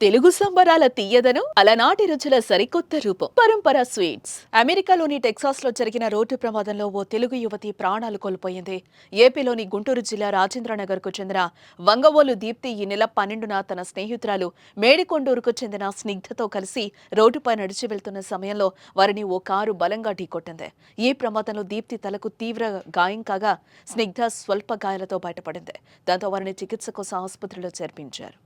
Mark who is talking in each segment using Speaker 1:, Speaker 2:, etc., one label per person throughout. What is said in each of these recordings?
Speaker 1: తెలుగు సంబరాల తీయదను అలనాటి రుచుల సరికొత్త రూపం. పరంపర స్వీట్స్. అమెరికాలోని టెక్సాస్లో జరిగిన రోడ్డు ప్రమాదంలో ఓ తెలుగు యువతి ప్రాణాలు కోల్పోయింది. ఏపీలోని గుంటూరు జిల్లా రాజేంద్రనగర్కు చెందిన వంగవోలు దీప్తి ఈ నెల పన్నెండున తన స్నేహితురాలు మేడికొండూరుకు చెందిన స్నిగ్ధతో కలిసి రోడ్డుపై నడిచి వెళ్తున్న సమయంలో వారిని ఓ కారు బలంగా ఢీకొట్టింది. ఈ ప్రమాదంలో దీప్తి తలకు తీవ్ర గాయం కాగా స్నిగ్ధ స్వల్ప గాయాలతో బయటపడింది. దాంతో వారిని చికిత్స కోసం ఆసుపత్రిలో చేర్పించారు.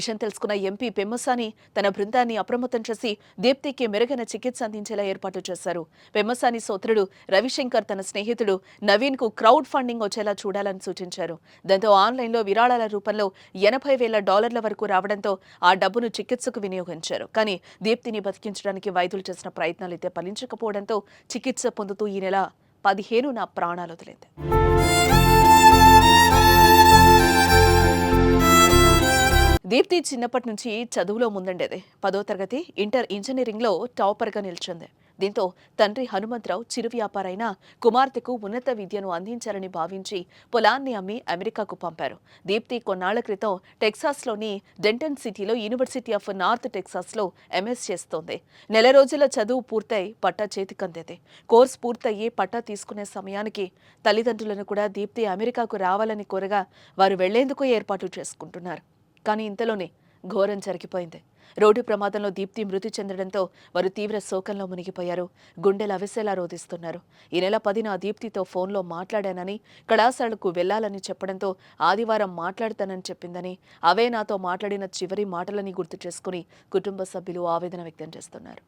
Speaker 1: విషయం తెలుసుకున్న ఎంపీ పెమ్మసాని తన బృందాన్ని అప్రమత్తం చేసి దీప్తికి మెరుగైన చికిత్స అందించేలా ఏర్పాటు చేశారు. పెమ్మసాని సోదరుడు రవిశంకర్ తన స్నేహితుడు నవీన్కు క్రౌడ్ ఫండింగ్ వచ్చేలా చూడాలని సూచించారు. దాంతో ఆన్లైన్లో విరాళాల రూపంలో ఎనభై వేల డాలర్ల వరకు రావడంతో ఆ డబ్బును చికిత్సకు వినియోగించారు. కానీ దీప్తిని బతికించడానికి వైద్యులు చేసిన ప్రయత్నాలు అయితే ఫలించకపోవడంతో చికిత్స పొందుతూ ఈ నెల పదిహేనున ప్రాణాలు వదిలింది. దీప్తి చిన్నప్పటి నుంచి చదువులో ముందండేది. పదో తరగతి ఇంటర్ ఇంజనీరింగ్లో టాపర్గా నిలిచింది. దీంతో తండ్రి హనుమంతరావు చిరు వ్యాపారైన కుమార్తెకు ఉన్నత విద్యను అందించాలని భావించి పొలాన్ని అమ్మి అమెరికాకు పంపారు. దీప్తి కొన్నాళ్ళ క్రితం టెక్సాస్లోని డెంటన్ సిటీలో యూనివర్సిటీ ఆఫ్ నార్త్ టెక్సాస్లో ఎంఎస్ చేస్తోంది. నెల రోజుల చదువు పూర్తయి పట్టా చేతికందేది. కోర్స్ పూర్తయ్యి పట్టా తీసుకునే సమయానికి తల్లిదండ్రులను కూడా దీప్తి అమెరికాకు రావాలని కోరగా వారు వెళ్ళేందుకు ఏర్పాటు చేసుకుంటున్నారు. కానీ ఇంతలోనే ఘోరం జరిగిపోయింది. రోడ్డు ప్రమాదంలో దీప్తి మృతి చెందడంతో వారు తీవ్ర శోకంలో మునిగిపోయారు. గుండెలు అవిసేలా రోధిస్తున్నారు. ఈ నెల పదిన దీప్తితో ఫోన్లో మాట్లాడానని కళాశాలకు వెళ్ళాలని చెప్పడంతో ఆదివారం మాట్లాడతానని చెప్పిందని అవే నాతో మాట్లాడిన చివరి మాటలని గుర్తు చేసుకుని కుటుంబ సభ్యులు ఆవేదన వ్యక్తం చేస్తున్నారు.